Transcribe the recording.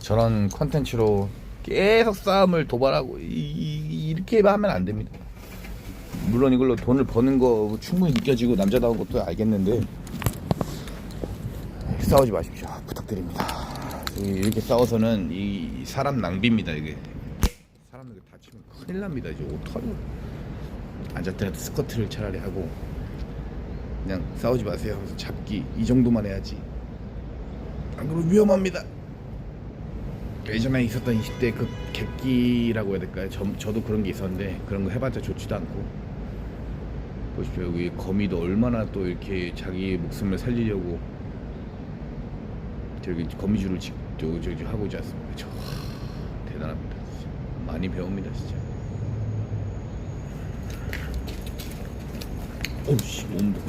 저런 컨텐츠로 계속 싸움을 도발하고 이, 렇게 하면 안 됩니다. 물론 이걸로 돈을 버는 거 충분히 느껴지고 남자다운 것도 알겠는데 싸우지 마십시오 아, 부탁드립니다. 이렇게 싸워서는 이 사람 낭비입니다 이게 사람들 다치면 큰일 납니다 이제 옷 털을 앉았다가 스커트를 차라리 하고 그냥 싸우지 마세요. 하면서 잡기 이 정도만 해야지. 안 그러면 위험합니다. 예전에 있었던 20대 그 객기라고 해야 될까요? 저, 저도 그런 게 있었는데 그런 거 해봤자 좋지도 않고. 보십시오. 여기 거미도 얼마나 또 이렇게 자기 목숨을 살리려고 저기 거미줄을 지, 저, 저, 저 하고 있지 않습니까? 저, 하, 대단합니다. 많이 배웁니다 진짜. 오우씨 몸도 그냥